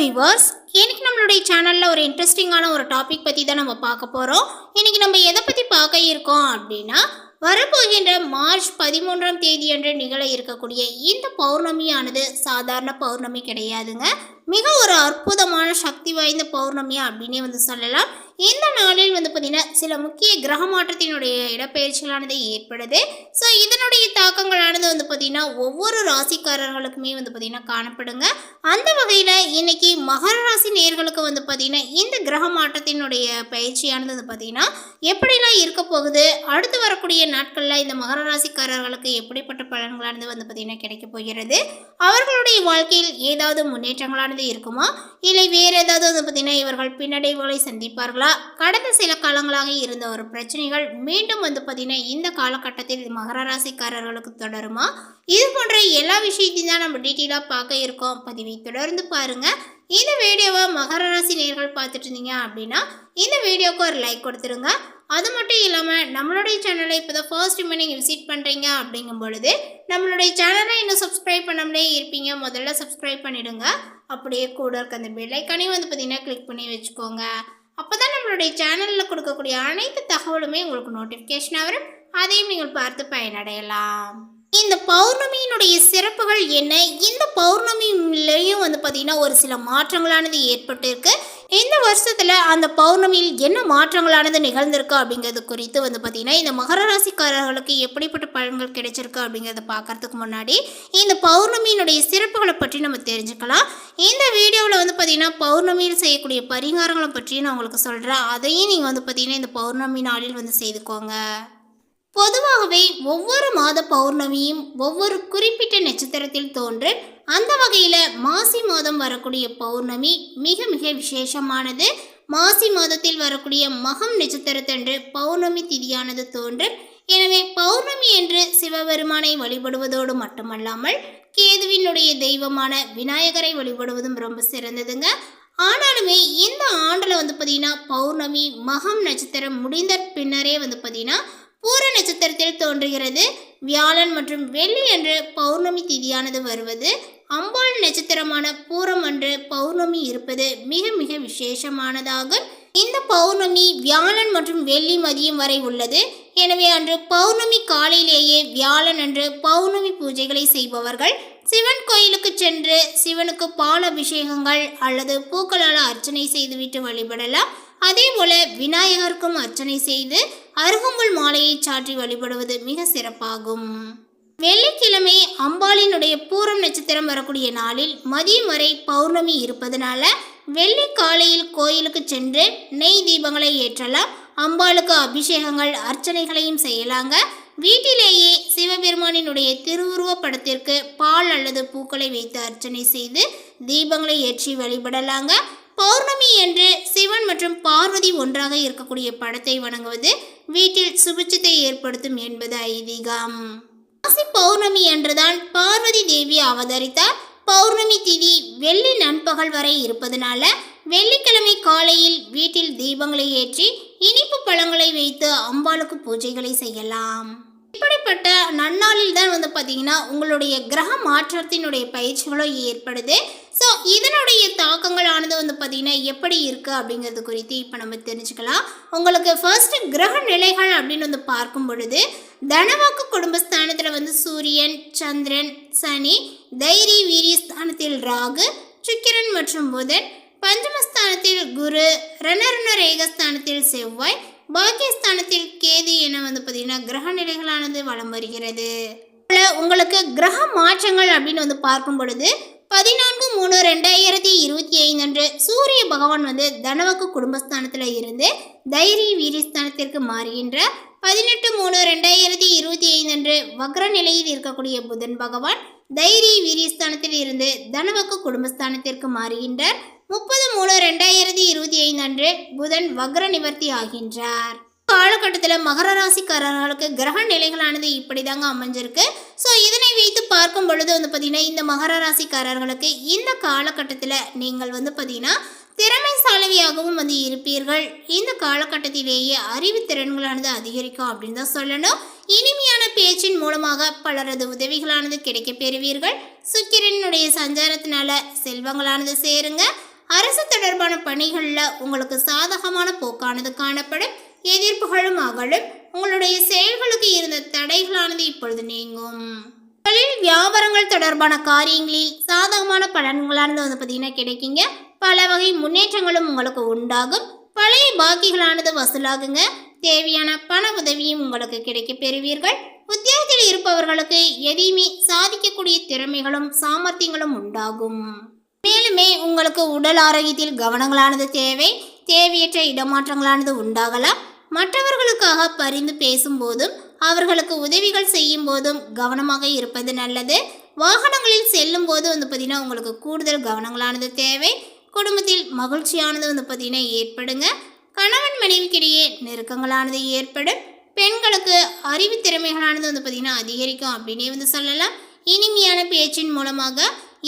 Viewers இன்னைக்கு நம்மளுடைய சேனலில் ஒரு இன்ட்ரெஸ்டிங்கான ஒரு டாபிக் பற்றி தான் நம்ம பார்க்க போகிறோம் இன்னைக்கு நம்ம எதை பற்றி பார்க்க இருக்கோம் அப்படின்னா வரப்போகின்ற மார்ச் பதிமூன்றாம் தேதி அன்று நிகழ இருக்கக்கூடிய இந்த பௌர்ணமியானது சாதாரண பௌர்ணமி கிடையாதுங்க. மிக ஒரு அற்புதமான சக்தி வாய்ந்த பௌர்ணமி அப்படின்னே வந்து சொல்லலாம். இந்த நாள் பார்த்திங்கன்னா சில முக்கிய கிரக மாற்றத்தினுடைய இடப்பெயர்ச்சிகளானது ஏற்படுது. ஸோ இதனுடைய தாக்கங்களானது வந்து பார்த்திங்கன்னா ஒவ்வொரு ராசிக்காரர்களுக்குமே வந்து பார்த்திங்கன்னா காணப்படுங்க. அந்த வகையில் இன்றைக்கி மகர ராசி நேர்களுக்கு வந்து பார்த்திங்கன்னா இந்த கிரக மாற்றத்தினுடைய பயிற்சியானது வந்து பார்த்திங்கன்னா எப்படிலாம் இருக்க போகுது? அடுத்து வரக்கூடிய நாட்களில் இந்த மகர ராசிக்காரர்களுக்கு எப்படிப்பட்ட பலன்களானது வந்து பார்த்திங்கன்னா கிடைக்க போகிறது? அவர்களுடைய வாழ்க்கையில் ஏதாவது முன்னேற்றங்களானது இருக்குமா? இல்லை வேறு ஏதாவது வந்து பார்த்திங்கன்னா இவர்கள் பின்னடைவுகளை சந்திப்பார்களா? கடந்த சில காலங்களாக இருந்த ஒரு பிரச்சனைகள் மீண்டும் வந்து பார்த்திங்கன்னா இந்த காலகட்டத்தில் மகர ராசிக்காரர்களுக்கு தொடருமா? இது போன்ற எல்லா விஷயத்தையும் தான் நம்ம டீட்டெயிலாக பார்க்க இருக்கோம். பதிவை தொடர்ந்து பாருங்கள் இந்த வீடியோவை மகர ராசி நேர்கள் பார்த்துட்டு இருந்தீங்க அப்படின்னா இந்த வீடியோவுக்கு ஒரு லைக் கொடுத்துருங்க. அது மட்டும் இல்லாமல் நம்மளுடைய சேனலை இப்போ தான் ஃபர்ஸ்ட் டைம் நீங்கள் விசிட் பண்ணுறீங்க அப்படிங்கும் பொழுது நம்மளுடைய சேனலை இன்னும் சப்ஸ்கிரைப் பண்ணாமலே இருப்பீங்க. முதல்ல சப்ஸ்கிரைப் பண்ணிவிடுங்க அப்படியே கூட இருக்க அந்த பெல்லைக்கானே வந்து பார்த்தீங்கன்னா கிளிக் பண்ணி வச்சுக்கோங்க. அப்போ தான் நம்மளுடைய சேனலில் கொடுக்கக்கூடிய அனைத்து தகவலுமே உங்களுக்கு நோட்டிஃபிகேஷனாக வரும். அதையும் நீங்கள் பார்த்து பயனடையலாம். இந்த பௌர்ணமியினுடைய சிறப்புகள் என்ன? இந்த பௌர்ணமியிலையும் வந்து பார்த்திங்கன்னா ஒரு சில மாற்றங்களானது ஏற்பட்டிருக்கு. இந்த வருஷத்தில் அந்த பௌர்ணமியில் என்ன மாற்றங்களானது நிகழ்ந்திருக்கு அப்படிங்கிறது குறித்து வந்து பார்த்திங்கன்னா இந்த மகர ராசிக்காரர்களுக்கு எப்படிப்பட்ட பலன்கள் கிடைச்சிருக்கு அப்படிங்கிறத பார்க்கறதுக்கு முன்னாடி இந்த பௌர்ணமியினுடைய சிறப்புகளை பற்றி நம்ம தெரிஞ்சுக்கலாம். இந்த வீடியோவில் வந்து பார்த்திங்கன்னா பௌர்ணமியில் செய்யக்கூடிய பரிகாரங்களை பற்றி நான் உங்களுக்கு சொல்கிறேன் அதையும் நீங்கள் வந்து பார்த்திங்கன்னா இந்த பௌர்ணமி நாளில் வந்து செய்துக்கோங்க. பொதுவாகவே ஒவ்வொரு மாத பௌர்ணமியும் ஒவ்வொரு குறிப்பிட்ட நட்சத்திரத்தில் தோன்று அந்த வகையில் மாசி மாதம் வரக்கூடிய பௌர்ணமி மிக மிக விசேஷமானது. மாசி மாதத்தில் வரக்கூடிய மகம் நட்சத்திரத்தன்று பௌர்ணமி திதியானது தோன்றும் எனவே பௌர்ணமி என்று சிவபெருமானை வழிபடுவதோடு மட்டுமல்லாமல் கேதுவினுடைய தெய்வமான விநாயகரை வழிபடுவதும் ரொம்ப சிறந்ததுங்க. ஆனாலுமே இந்த ஆண்டில் வந்து பார்த்திங்கன்னா பௌர்ணமி மகம் நட்சத்திரம் முடிந்த பின்னரே வந்து பார்த்திங்கன்னா பூர நட்சத்திரத்தில் தோன்றுகிறது. வியாழன் மற்றும் வெள்ளி அன்று பௌர்ணமி திதியானது வருவது. அம்பாள் நட்சத்திரமான பூரம் அன்று பௌர்ணமி இருப்பது மிக மிக விசேஷமானதாகும் இந்த பௌர்ணமி வியாழன் மற்றும் வெள்ளி மதியம் வரை உள்ளது. எனவே அன்று பௌர்ணமி காலையிலேயே வியாழன் அன்று பௌர்ணமி பூஜைகளை செய்பவர்கள் சிவன் கோயிலுக்கு சென்று சிவனுக்கு பால் அபிஷேகங்கள் அல்லது பூக்களால் அர்ச்சனை செய்துவிட்டு வழிபடலாம். அதே போல விநாயகருக்கும் அர்ச்சனை செய்து அருகம்புல் மாலையை சாற்றி வழிபடுவது மிக சிறப்பாகும். வெள்ளிக்கிழமை அம்பாளினுடைய பூரம் நட்சத்திரம் வரக்கூடிய நாளில் மதியம் வரை பௌர்ணமி இருப்பதனால வெள்ளி காலையில் கோயிலுக்கு சென்று நெய் தீபங்களை ஏற்றலாம். அம்பாளுக்கு அபிஷேகங்கள் அர்ச்சனைகளையும் செய்யலாங்க. வீட்டிலேயே சிவபெருமானினுடைய திருவுருவ படத்திற்கு பால் அல்லது பூக்களை வைத்து அர்ச்சனை செய்து தீபங்களை ஏற்றி வழிபடலாங்க. பௌர்ணமி என்று சிவன் மற்றும் பார்வதி ஒன்றாக இருக்கக்கூடிய படத்தை வணங்குவது வீட்டில் சுபிச்சத்தை ஏற்படுத்தும் என்பது ஐதீகம். மாசி பௌர்ணமி அன்றுதான் பார்வதி தேவி அவதரித்த பௌர்ணமி திதி வெள்ளி நண்பகல் வரை இருப்பதனால வெள்ளிக்கிழமை காலையில் வீட்டில் தீபங்களை ஏற்றி இனிப்பு பழங்களை வைத்து அம்பாளுக்கு பூஜைகளை செய்யலாம். இப்படிப்பட்ட நன்னாளில் தான் வந்து பார்த்தீங்கன்னா உங்களுடைய கிரக மாற்றத்தினுடைய பயிற்சிகளும் ஏற்படுது. ஸோ இதனுடைய தாக்கங்களானது வந்து பார்த்தீங்கன்னா எப்படி இருக்குது அப்படிங்கிறது குறித்து இப்போ நம்ம தெரிஞ்சுக்கலாம். உங்களுக்கு ஃபர்ஸ்ட் கிரக நிலைகள் அப்படின்னு வந்து பார்க்கும் பொழுது தனவாக்கு குடும்பஸ்தானத்தில் வந்து சூரியன் சந்திரன் சனி தைரி வீரிய ஸ்தானத்தில் ராகு சுக்கிரன் மற்றும் புதன் பஞ்சமஸ்தானத்தில் குரு ரணருண ரேகஸ்தானத்தில் செவ்வாய் பாக்கியஸ்தானத்தில் கேது என வந்து பார்த்தீங்கன்னா கிரக நிலைகளானது வலம் வருகிறது. உங்களுக்கு கிரக மாற்றங்கள் அப்படின்னு வந்து பார்க்கும் பொழுது பதினான்கு மூணு ரெண்டாயிரத்தி இருபத்தி ஐந்து அன்று சூரிய பகவான் வந்து தனவக்கு குடும்பஸ்தானத்தில் இருந்து தைரிய வீரியஸ்தானத்திற்கு மாறுகின்ற பதினெட்டு மூணு ரெண்டாயிரத்தி இருபத்தி ஐந்து அன்று வக்ர நிலையில் இருக்கக்கூடிய புதன் பகவான் தைரிய வீரியஸ்தானத்தில் இருந்து தனவக்கு குடும்பஸ்தானத்திற்கு மாறுகின்றார். முப்பது மூணு ரெண்டாயிரத்தி இருபத்தி ஐந்து அன்று புதன் வக்ர நிவர்த்தி ஆகின்றார். காலகட்டத்தில் மகர ராசிக்காரர்களுக்கு கிரக நிலைகளானது இப்படி தாங்க அமைஞ்சிருக்கு. ஸோ இதனை வைத்து பார்க்கும் பொழுது வந்து பார்த்தீங்கன்னா இந்த மகர ராசிக்காரர்களுக்கு இந்த காலகட்டத்தில் நீங்கள் வந்து பார்த்தீங்கன்னா திறமைசாலியாகவும் வந்து இருப்பீர்கள். இந்த காலகட்டத்திலேயே அறிவு திறன்களானது அதிகரிக்கும் அப்படின்னு தான் சொல்லணும். இனிமையான பேச்சின் மூலமாக பலரது உதவிகளானது கிடைக்கப் பெறுவீர்கள். சுக்கிரனுடைய சஞ்சாரத்தினால செல்வங்களானது சேருங்க. அரசு தொடர்பான பணிகளில் உங்களுக்கு சாதகமான போக்கானது காணப்படும். எதிர்ப்புகளும் அகலும். உங்களுடைய செயல்களுக்கு இருந்த தடைகளானது இப்பொழுது நீங்கும். தொழில் வியாபாரங்கள் தொடர்பான காரியங்களில் சாதகமான பலன்களானது வந்து பார்த்தீங்கன்னா கிடைக்குங்க. பல வகை முன்னேற்றங்களும் உங்களுக்கு உண்டாகும். பழைய பாக்கிகளானது வசூலாகுங்க. தேவையான பண உதவியும் உங்களுக்கு கிடைக்க பெறுவீர்கள். உத்தியோகத்தில் இருப்பவர்களுக்கு எதையுமே சாதிக்கக்கூடிய திறமைகளும் சாமர்த்தியங்களும் உண்டாகும். மேலுமே உங்களுக்கு உடல் ஆரோக்கியத்தில் கவனங்களானது தேவை. தேவையற்ற இடமாற்றங்களானது உண்டாகலாம். மற்றவர்களுக்காக பரிந்து பேசும்போதும் அவர்களுக்கு உதவிகள் செய்யும் போதும் கவனமாக இருப்பது நல்லது. வாகனங்களில் செல்லும் போது வந்து பார்த்திங்கன்னா உங்களுக்கு கூடுதல் கவனங்களானது தேவை. குடும்பத்தில் மகிழ்ச்சியானது வந்து பார்த்திங்கன்னா ஏற்படுங்க. கணவன் மனைவிக்கிடையே நெருக்கங்களானது ஏற்படும். பெண்களுக்கு அறிவு திறமைகளானது வந்து பார்த்திங்கன்னா அதிகரிக்கும் அப்படின்னே வந்து சொல்லலாம். இனிமையான பேச்சின் மூலமாக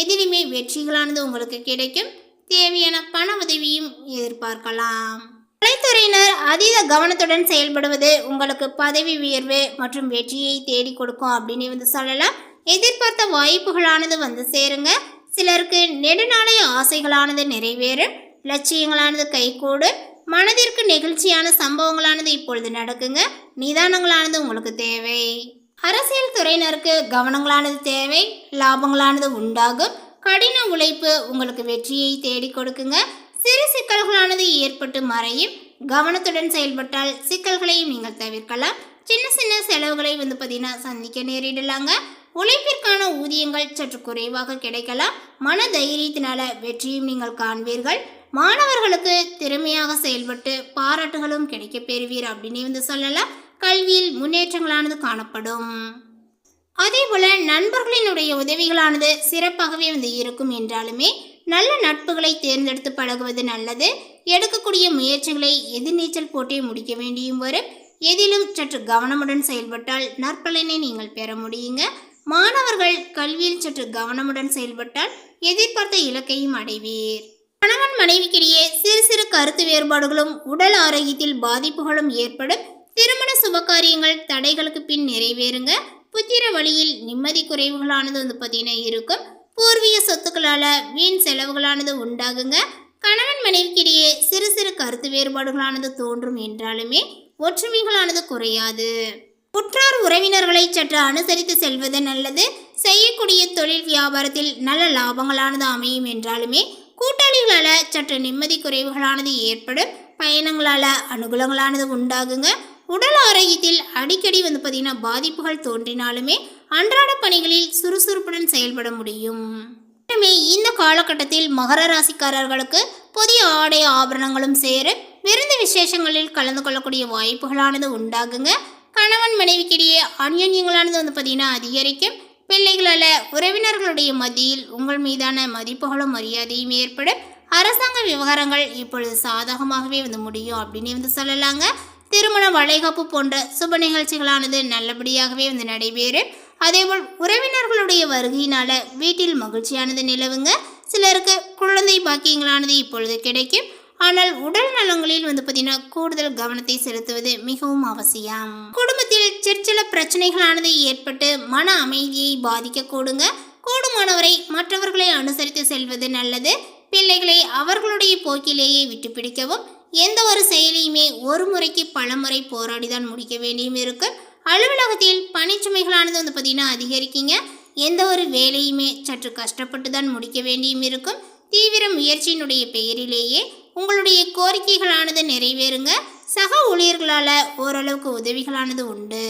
எதிலுமே வெற்றிகளானது உங்களுக்கு கிடைக்கும். தேவையான பண உதவியும் எதிர்பார்க்கலாம். கலைத்துறையினர் அதீத கவனத்துடன் செயல்படுவது உங்களுக்கு பதவி உயர்வு மற்றும் வெற்றியை தேடி கொடுக்கும் அப்படின்னு வந்து சொல்லலாம். எதிர்பார்த்த வாய்ப்புகளானது வந்து சேருங்க. சிலருக்கு நெடுநாளைய ஆசைகளானது நிறைவேறும் லட்சியங்களானது கைகூடு மனதிற்கு நெகிழ்ச்சியான சம்பவங்களானது இப்பொழுது நடக்குங்க. நிதானங்களானது உங்களுக்கு தேவை. அரசியல் துறையினருக்கு கவனங்களானது தேவை லாபங்களானது உண்டாகும். கடின உழைப்பு உங்களுக்கு வெற்றியை தேடி கொடுக்குங்க. சிறு சிக்கல்களானது ஏற்பட்டு மறையும். கவனத்துடன் செயல்பட்டால் சிக்கல்களையும் நீங்கள் தவிர்க்கலாம். சின்ன சின்ன செலவுகளை வந்து பார்த்தீங்கன்னா சந்திக்க நேரிடலாங்க. உழைப்பிற்கான ஊதியங்கள் சற்று குறைவாக கிடைக்கலாம். மன தைரியத்தினால வெற்றியும் நீங்கள் காண்பீர்கள். மாணவர்களுக்கு திறமையாக செயல்பட்டு பாராட்டுகளும் கிடைக்க பெறுவீர் அப்படின்னு வந்து சொல்லலாம். கல்வியில் முன்னேற்றங்களானது காணப்படும். அதே போல நண்பர்களினுடைய உதவிகளானது சிறப்பாகவே வந்து இருக்கும் என்றாலுமே நல்ல நட்புகளை தேர்ந்தெடுத்து பழகுவது நல்லது. எடுக்கக்கூடிய முயற்சிகளை எதிர்நீச்சல் போட்டே முடிக்க வேண்டியும் வரும். எதிலும் சற்று கவனமுடன் செயல்பட்டால் நற்பலனை நீங்கள் பெற முடியுங்க. மாணவர்கள் கல்வியில் சற்று கவனமுடன் செயல்பட்டால் எதிர்பார்த்த இலக்கையும் அடைவீர். கணவன் மனைவிக்கிடையே சிறு சிறு கருத்து வேறுபாடுகளும் உடல் ஆரோக்கியத்தில் பாதிப்புகளும் ஏற்படும் திருமண சுபகாரியங்கள் தடைகளுக்கு பின் நிறைவேறுங்க. புத்திர வழியில் நிம்மதி குறைவுகளானது வந்து பார்த்தீங்கன்னா இருக்கும். பூர்வீக சொத்துக்களால் வீண் செலவுகளானது உண்டாகுங்க. கணவன் மனைவிக்கிடையே சிறு சிறு கருத்து வேறுபாடுகளானது தோன்றும் என்றாலுமே ஒற்றுமைகளானது குறையாது. உற்றார் உறவினர்களை சற்று அனுசரித்து செல்வது நல்லது. செய்யக்கூடிய தொழில் வியாபாரத்தில் நல்ல லாபங்களானது அமையும் என்றாலுமே கூட்டாளிகளால் சற்று நிம்மதி குறைவுகளானது ஏற்படும். பயணங்களால் அனுகூலங்களானது உண்டாகுங்க. உடல் ஆரோக்கியத்தில் அடிக்கடி வந்து பார்த்தீங்கன்னா பாதிப்புகள் தோன்றினாலுமே அன்றாட பணிகளில் சுறுசுறுப்புடன் செயல்பட முடியும். மட்டுமே இந்த காலகட்டத்தில் மகர ராசிக்காரர்களுக்கு புதிய ஆடை ஆபரணங்களும் சேரும் விருந்து விசேஷங்களில் கலந்து கொள்ளக்கூடிய வாய்ப்புகளானது உண்டாகுங்க. கணவன் மனைவிக்கிடையே அந்யோன்யங்களானது வந்து பார்த்தீங்கன்னா அதிகரிக்கும். பிள்ளைகளால் உறவினர்களுடைய மத்தியில் உங்கள் மீதான மதிப்புகளும் மரியாதையும் ஏற்படும் அரசாங்க விவகாரங்கள் இப்பொழுது சாதகமாகவே வந்து முடியும் அப்படின்னு வந்து சொல்லலாங்க. திருமண வளைகாப்பு போன்ற சுப நிகழ்ச்சிகளானது நல்லபடியாகவே வந்து நடைபெறும். அதேபோல் உறவினர்களுடைய வருகையினால வீட்டில் மகிழ்ச்சியானது நிலவுங்க. சிலருக்கு குழந்தை பாக்கியங்களானது இப்பொழுது கிடைக்கும். ஆனால் உடல் நலங்களில் வந்து பார்த்தீங்கன்னா கூடுதல் கவனத்தை செலுத்துவது மிகவும் அவசியம். குடும்பத்தில் சிற்சில பிரச்சனைகளானது ஏற்பட்டு மன அமைதியை பாதிக்க கூடுங்க. கூடுமானவரை மற்றவர்களை அனுசரித்து செல்வது நல்லது. பிள்ளைகளை அவர்களுடைய போக்கிலேயே விட்டு பிடிக்கவும் எந்த ஒரு செயலையுமே ஒரு முறைக்கு பல முறை போராடிதான் முடிக்க வேண்டியும் இருக்கும் அலுவலகத்தில் பணிச்சுமைகளானது வந்து பார்த்தீங்கன்னா அதிகரிக்குங்க. எந்த ஒரு வேலையுமே சற்று கஷ்டப்பட்டு தான் முடிக்க வேண்டியும் இருக்கும். தீவிர முயற்சியினுடைய பெயரிலேயே உங்களுடைய கோரிக்கைகளானது நிறைவேறுங்க. சக ஊழியர்களால் ஓரளவுக்கு உதவிகளானது உண்டு.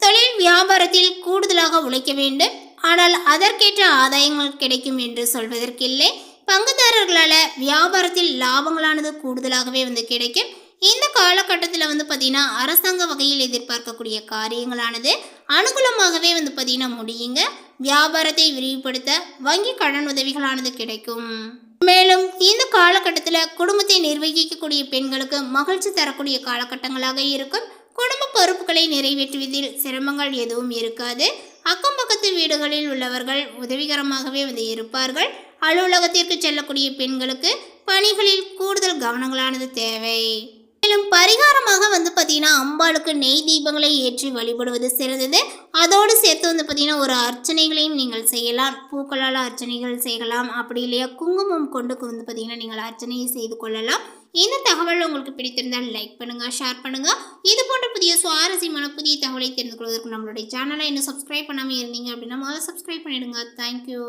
தொழில் வியாபாரத்தில் கூடுதலாக உழைக்க வேண்டும். ஆனால் அதற்கேற்ற ஆதாயங்கள் கிடைக்கும் என்று சொல்வதற்கில்லை. பங்குதாரர்களால் வியாபாரத்தில் லாபங்களானது கூடுதலாகவே வந்து கிடைக்கும். இந்த காலகட்டத்தில் வந்து பார்த்திங்கன்னா அரசாங்க வகையில் எதிர்பார்க்கக்கூடிய காரியங்களானது அனுகூலமாகவே வந்து பார்த்திங்கன்னா முடியுங்க. வியாபாரத்தை விரிவுபடுத்த வங்கி கடன் உதவிகளானது கிடைக்கும். மேலும் இந்த காலகட்டத்தில் குடும்பத்தை நிர்வகிக்கக்கூடிய பெண்களுக்கு மகிழ்ச்சி தரக்கூடிய காலகட்டங்களாக இருக்கும். குடும்ப பொறுப்புகளை நிறைவேற்றுவதில் சிரமங்கள் எதுவும் இருக்காது. அக்கம் பக்கத்து வீடுகளில் உள்ளவர்கள் உதவிகரமாகவே வந்து இருப்பார்கள். அலுவலகத்திற்கு செல்லக்கூடிய பெண்களுக்கு பணிகளில் கூடுதல் கவனங்களானது தேவை. மேலும் பரிகாரமாக வந்து பார்த்தீங்கன்னா அம்பாளுக்கு நெய் தீபங்களை ஏற்றி வழிபடுவது சிறந்தது. அதோடு சேர்த்து வந்து பார்த்தீங்கன்னா ஒரு அர்ச்சனைகளையும் நீங்கள் செய்யலாம். பூக்களால் அர்ச்சனைகள் செய்யலாம். அப்படி இல்லையா? குங்குமம் கொண்டு வந்து பார்த்தீங்கன்னா நீங்கள் அர்ச்சனையை செய்து கொள்ளலாம். இந்த தகவல் உங்களுக்கு பிடித்திருந்தால் லைக் பண்ணுங்கள் ஷேர் பண்ணுங்கள் இது போன்ற புதிய சுவாரஸ்யமான புதிய தகவலை தெரிந்து கொள்வதற்கு நம்மளுடைய சேனலை இன்னும் சப்ஸ்கிரைப் பண்ணாமல் இருந்தீங்க அப்படின்னா முதல்ல சப்ஸ்கிரைப் பண்ணிடுங்க. தேங்க்யூ